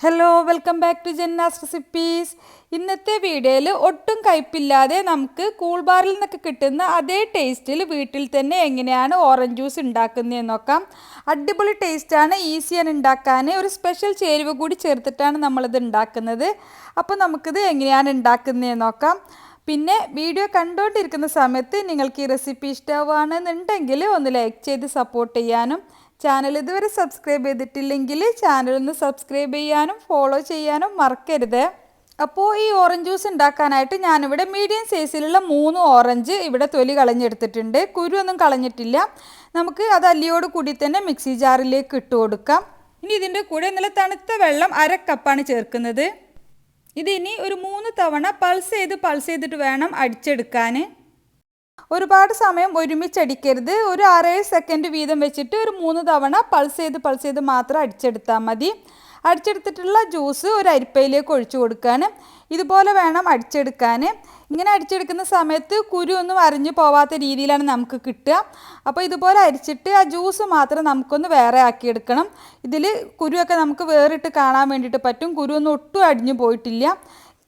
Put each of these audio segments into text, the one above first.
Hello welcome back to Janna's recipes ഇന്നത്തെ വീഡിയോയിൽ ഒട്ടും കയ്പില്ലാതെ നമുക്ക് കൂൾ ബാറിൽ നിന്നൊക്കെ കിട്ടുന്ന അതേ ടേസ്റ്റിൽ വീട്ടിൽ തന്നെ എങ്ങനെയാണ് ഓറഞ്ച് ജ്യൂസ് ഉണ്ടാക്കുന്നതെന്ന് നോക്കാം. അടിപൊളി ടേസ്റ്റാണ് ഈസിയാണ് ഉണ്ടാക്കാൻ ഒരു സ്പെഷ്യൽ ചേരുവ കൂടി ചേർത്തിട്ടാണ് നമ്മളിത് ഉണ്ടാക്കുന്നത്. അപ്പോൾ നമുക്കിത് എങ്ങനെയാണ് ഉണ്ടാക്കുന്നതെന്ന് നോക്കാം. പിന്നെ വീഡിയോ കണ്ടുകൊണ്ടിരിക്കുന്ന സമയത്ത് നിങ്ങൾക്ക് ഈ റെസിപ്പി ഇഷ്ടമാവുകയാണെന്നുണ്ടെങ്കിൽ ഒന്ന് ലൈക്ക് ചെയ്ത് സപ്പോർട്ട് ചെയ്യാനും ചാനൽ ഇതുവരെ സബ്സ്ക്രൈബ് ചെയ്തിട്ടില്ലെങ്കിൽ ചാനൽ ഒന്ന് സബ്സ്ക്രൈബ് ചെയ്യാനും ഫോളോ ചെയ്യാനും മറക്കരുത്. അപ്പോൾ ഈ ഓറഞ്ച് ജ്യൂസ് ഉണ്ടാക്കാനായിട്ട് ഞാനിവിടെ മീഡിയം സൈസിലുള്ള മൂന്ന് ഓറഞ്ച് ഇവിടെ തൊലി കളഞ്ഞെടുത്തിട്ടുണ്ട്. കുരുവൊന്നും കളഞ്ഞിട്ടില്ല. നമുക്ക് അത് അല്ലിയോട് കൂടി തന്നെ മിക്സി ജാറിലേക്ക് ഇട്ട് കൊടുക്കാം. ഇനി ഇതിന്റെ കൂടെ നല്ല തണുത്ത വെള്ളം അര കപ്പാണ് ചേർക്കുന്നത്. ഇതിനി ഒരു മൂന്ന് തവണ പൾസ് ചെയ്ത് പൾസ് ചെയ്തിട്ട് വേണം അടിച്ചെടുക്കാൻ ഒരുപാട് സമയം ഒരുമിച്ചടിക്കരുത്. ഒരു ആറേഴ് സെക്കൻഡ് വീതം വെച്ചിട്ട് ഒരു മൂന്ന് തവണ പൾസ് ചെയ്ത് പൾസ് ചെയ്ത് മാത്രം അടിച്ചെടുത്താൽ മതി. അടിച്ചെടുത്തിട്ടുള്ള ജ്യൂസ് ഒരു അരിപ്പയിലേക്ക് ഒഴിച്ചു കൊടുക്കാൻ ഇതുപോലെ വേണം അടിച്ചെടുക്കാൻ ഇങ്ങനെ അടിച്ചെടുക്കുന്ന സമയത്ത് കുരു ഒന്നും അരിഞ്ഞു പോവാത്ത രീതിയിലാണ് നമുക്ക് കിട്ടുക. അപ്പോൾ ഇതുപോലെ അരിച്ചിട്ട് ആ ജ്യൂസ് മാത്രം നമുക്കൊന്ന് വേറെ ആക്കിയെടുക്കണം. ഇതിൽ കുരുവൊക്കെ നമുക്ക് വേറിട്ട് കാണാൻ വേണ്ടിയിട്ട് പറ്റും. കുരു ഒന്നും ഒട്ടും അടിഞ്ഞു പോയിട്ടില്ല.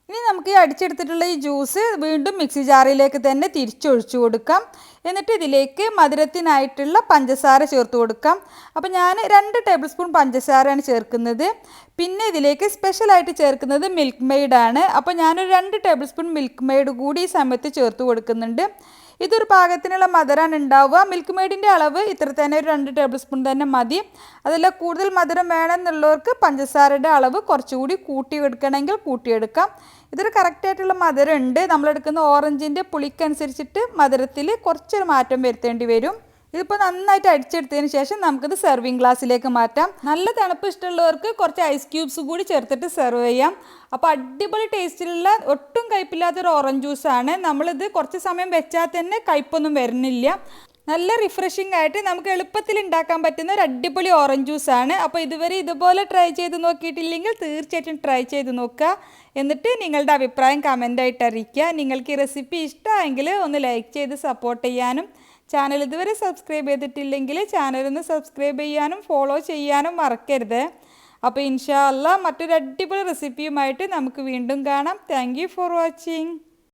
ഇനി നമുക്ക് ഈ അടിച്ചെടുത്തിട്ടുള്ള ഈ ജ്യൂസ് വീണ്ടും മിക്സി ജാറിലേക്ക് തന്നെ തിരിച്ചൊഴിച്ചു കൊടുക്കാം. എന്നിട്ട് ഇതിലേക്ക് മധുരത്തിനായിട്ടുള്ള പഞ്ചസാര ചേർത്ത് കൊടുക്കാം. അപ്പോൾ ഞാൻ രണ്ട് ടേബിൾ സ്പൂൺ പഞ്ചസാരയാണ് ചേർക്കുന്നത്. പിന്നെ ഇതിലേക്ക് സ്പെഷ്യലായിട്ട് ചേർക്കുന്നത് മിൽക്ക് മെയ്ഡാണ്. അപ്പോൾ ഞാനൊരു രണ്ട് ടേബിൾ സ്പൂൺ മിൽക്ക് മെയ്ഡ് കൂടി ഈ സമയത്ത് ചേർത്ത് കൊടുക്കുന്നുണ്ട്. ഇതൊരു പാകത്തിനുള്ള മധുരമാണ് ഉണ്ടാവുക. മിൽക്ക് മെയ്ഡിന്റെ അളവ് ഇത്ര തന്നെ ഒരു രണ്ട് ടേബിൾ സ്പൂൺ തന്നെ മതി. അതല്ല കൂടുതൽ മധുരം വേണമെന്നുള്ളവർക്ക് പഞ്ചസാരയുടെ അളവ് കുറച്ചുകൂടി കൂട്ടി എടുക്കണമെങ്കിൽ കൂട്ടിയെടുക്കാം. ഇതൊരു കറക്റ്റായിട്ടുള്ള മധുരം ഉണ്ട് നമ്മളെടുക്കുന്ന ഓറഞ്ചിന്റെ പുളിക്കനുസരിച്ചിട്ട് മധുരത്തിൽ കുറച്ചൊരു മാറ്റം വരുത്തേണ്ടി വരും. ഇതിപ്പോൾ നന്നായിട്ട് അടിച്ചെടുത്തതിന് ശേഷം നമുക്കിത് സെർവിങ് ഗ്ലാസ്സിലേക്ക് മാറ്റാം. നല്ല തണുപ്പ് ഇഷ്ടമുള്ളവർക്ക് കുറച്ച് ഐസ് ക്യൂബ്സ് കൂടി ചേർത്തിട്ട് സെർവ് ചെയ്യാം. അപ്പോൾ അടിപൊളി ടേസ്റ്റിലുള്ള ഒട്ടും കയ്പില്ലാത്തൊരു ഓറഞ്ച് ജ്യൂസാണ് നമ്മളിത് കുറച്ച് സമയം വെച്ചാൽ തന്നെ കയ്പൊന്നും വരുന്നില്ല. നല്ല റിഫ്രഷിംഗ് ആയിട്ട് നമുക്ക് എളുപ്പത്തിൽ ഉണ്ടാക്കാൻ പറ്റുന്ന ഒരു അടിപൊളി ഓറഞ്ച് ജ്യൂസാണ് അപ്പോൾ ഇതുവരെ ഇതുപോലെ ട്രൈ ചെയ്ത് നോക്കിയിട്ടില്ലെങ്കിൽ തീർച്ചയായിട്ടും ട്രൈ ചെയ്ത് നോക്കുക. എന്നിട്ട് നിങ്ങളുടെ അഭിപ്രായം കമന്റായിട്ട് അറിയിക്കുക. നിങ്ങൾക്ക് ഈ റെസിപ്പി ഇഷ്ടമായെങ്കിൽ ഒന്ന് ലൈക്ക് ചെയ്ത് സപ്പോർട്ട് ചെയ്യാനും. ചാനൽ ഇതുവരെ സബ്സ്ക്രൈബ് ചെയ്തിട്ടില്ലെങ്കിൽ ചാനൽ ഒന്ന് സബ്സ്ക്രൈബ് ചെയ്യാനും ഫോളോ ചെയ്യാനും മറക്കരുത്. അപ്പോൾ ഇൻഷാ അല്ല മറ്റൊരു അടിപൊളി റെസിപ്പിയുമായിട്ട് നമുക്ക് വീണ്ടും കാണാം. Thank for watching